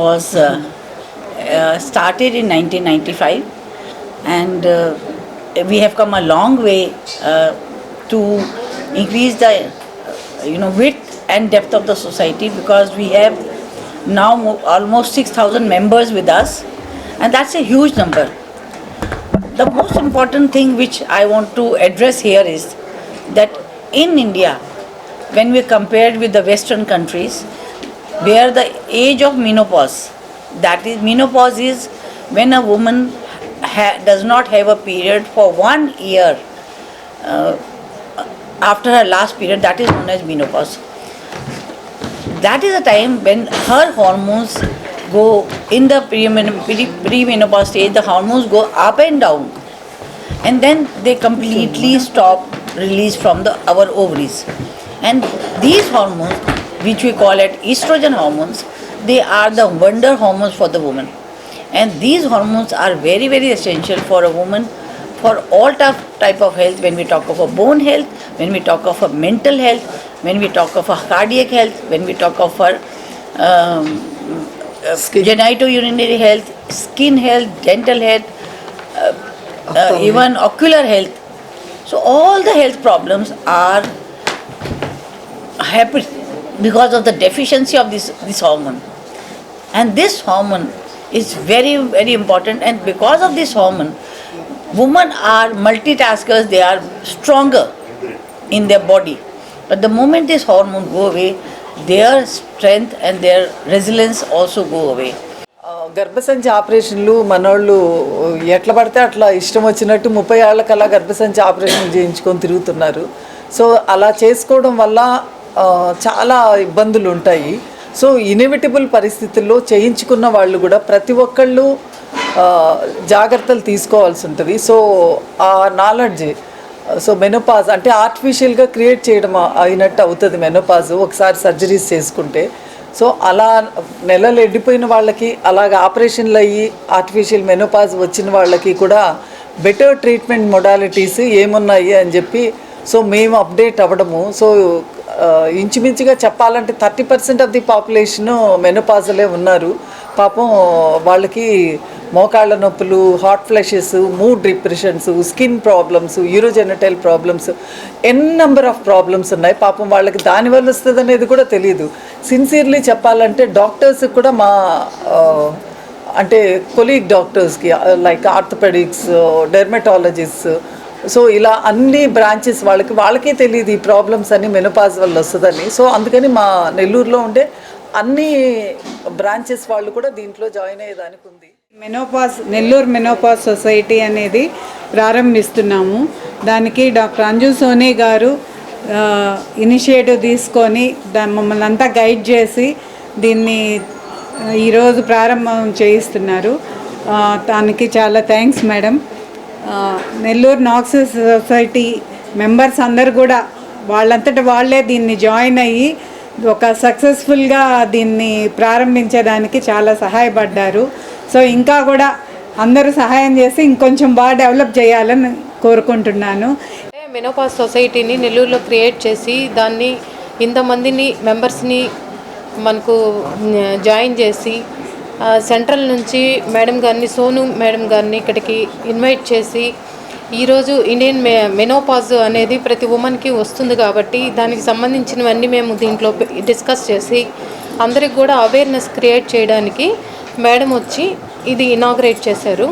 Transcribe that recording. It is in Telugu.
was uh, uh, started in 1995, and uh, we have come a long way to increase the you know width and depth of the society because we have now almost 6,000 members with us, and that's a huge number. The most important thing which I want to address here is that in India, when we compared with the Western countries, where the age of menopause, that is, menopause is when a woman does not have a period for one year uh, after her last period, that is known as menopause. That is a time when her hormones go in the pre- premenopause stage, the hormones go up and down, and then they completely stop release from the our ovaries. And these hormones, which we call it estrogen hormones, they are the wonder hormones for the woman. And these hormones are very, very essential for a woman for all type, type of health when we talk of a bone health, when we talk of a mental health, when we talk of a cardiac health, when we talk of her um, genitourinary health, skin health, dental health, uh, uh, even ocular health. So all the health problems are happen because of the deficiency of this, this hormone. And this hormone is very, very important. And because of this hormone, women are multitaskers, they are stronger in their body. But the moment this hormone go away, their strength and their resilience also go away. ఆ, గర్భసంచి ఆపరేషన్లు మనోళ్ళు ఎట్లా పడితే అట్లా ఇష్టం వచ్చినట్టు ముప్పై ఏళ్ళకల్లా గర్భసంచి ఆపరేషన్ చేయించుకొని తిరుగుతున్నారు సో అలా చేసుకోవడం వల్ల ఆ, చాలా ఇబ్బందులు ఉంటాయి. సో ఇన్ఎవిటబుల్ పరిస్థితుల్లో చేయించుకున్న వాళ్ళు కూడా ప్రతి ఒక్కళ్ళు జాగ్రత్తలు తీసుకోవాల్సి ఉంటుంది. సో ఆ నాలెడ్జ్ సో మెనోపాజ్ అంటే ఆర్టిఫిషియల్గా క్రియేట్ చేయడం అయినట్టు అవుతుంది మెనోపాజ్ ఒకసారి సర్జరీస్ చేసుకుంటే. సో అలా నెలలు ఎండిపోయిన వాళ్ళకి అలాగ ఆపరేషన్లు అయ్యి ఆర్టిఫిషియల్ మెనోపాజ్ వచ్చిన వాళ్ళకి కూడా బెటర్ ట్రీట్మెంట్ మొడాలిటీస్ ఏమున్నాయి అని చెప్పి సో మేము అప్డేట్ అవ్వడము. సో ఇంచుమించుగా చెప్పాలంటే thirty percent of the population మెనోపాజలే ఉన్నారు. పాపం వాళ్ళకి మోకాళ్ళ నొప్పులు hot flashes mood depressions skin problems urogenital problems n number of problems ఉన్నాయి. పాపం వాళ్ళకి దానివల్ల వస్తుంది అనేది కూడా తెలియదు సిన్సియర్లీ చెప్పాలంటే డాక్టర్స్ కూడా మా అంటే కొలీగ్ డాక్టర్స్కి లైక్ ఆర్థోపెడిక్స్ డెర్మటాలజిస్ట్ సో ఇలా అన్ని బ్రాంచెస్ వాళ్ళకి వాళ్ళకే తెలియదు ఈ ప్రాబ్లమ్స్ అన్ని మెనోపాజ్ వల్ల వస్తుందని. సో అందుకని మా నెల్లూరులో ఉండే అన్ని బ్రాంచెస్ వాళ్ళు కూడా దీంట్లో జాయిన్ అయ్యేదానికి ఉంది. మెనోపాస్ నెల్లూరు మెనోపాస్ సొసైటీ అనేది ప్రారంభిస్తున్నాము. దానికి డాక్టర్ అంజు సోనీ గారు ఇనిషియేటివ్ తీసుకొని దాన్ని మమ్మల్ని అంతా గైడ్ చేసి దీన్ని ఈరోజు ప్రారంభం చేయిస్తున్నారు. దానికి చాలా thanks madam Nellore Knox society members అందరు కూడా వాళ్ళంతట వాళ్ళే దీన్ని జాయిన్ అయ్యి ఒక సక్సెస్ఫుల్గా దీన్ని ప్రారంభించడానికి చాలా సహాయపడ్డారు. సో ఇంకా కూడా అందరూ సహాయం చేసి ఇంకొంచెం బాగా డెవలప్ చేయాలని కోరుకుంటున్నాను. మెనోపాస్ సొసైటీని నెల్లూరులో క్రియేట్ చేసి దాన్ని ఇంతమందిని మెంబర్స్ని మనకు జాయిన్ చేసి సెంట్రల్ నుంచి మేడం గారిని సోను మేడం గారిని ఇక్కడికి ఇన్వైట్ చేసి ఈరోజు ఇండియన్ మె మెనోపాజ్ అనేది ప్రతి ఉమెన్కి వస్తుంది కాబట్టి దానికి సంబంధించినవన్నీ మేము దీంట్లో డిస్కస్ చేసి అందరికి కూడా అవేర్నెస్ క్రియేట్ చేయడానికి మేడం వచ్చి ఇది ఇనాగ్రేట్ చేశారు.